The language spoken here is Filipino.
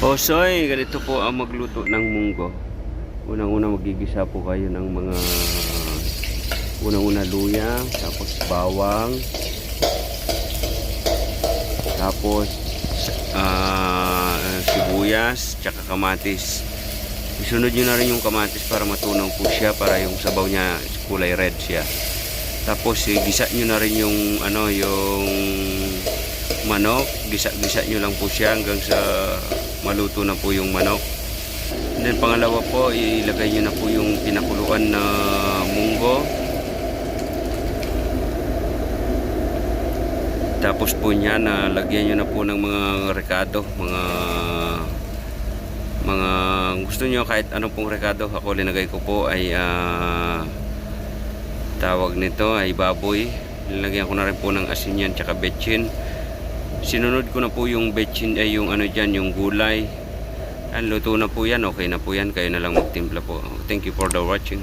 Osoy, ganito po ang magluto ng munggo. Unang-una magigisa po kayo ng mga unang-una luya, tapos bawang, tapos ah, sibuyas, tsaka kamatis. Isunod nyo na rin yung kamatis para matunaw po siya, para yung sabaw niya kulay red siya. Tapos gisa nyo na rin yung ano, yung manok, gisa-gisa nyo lang po siya hanggang sa maluto na po yung manok. And then pangalawa po, ilagay nyo na po yung pinakuluan na munggo. Tapos po niya na lagyan nyo na po ng mga rekado, mga mga gusto nyo kahit anong pong rekado. Ako linagay ko po ay ah, tawag nito ay baboy. Nilagyan ko na rin po ng asin yan tsaka betchin. Sinunod ko na po yung betchin ay yung ano dyan, yung gulay. Ang luto na po yan, okay na po yan. Kayo na lang magtimpla po. Thank you for the watching.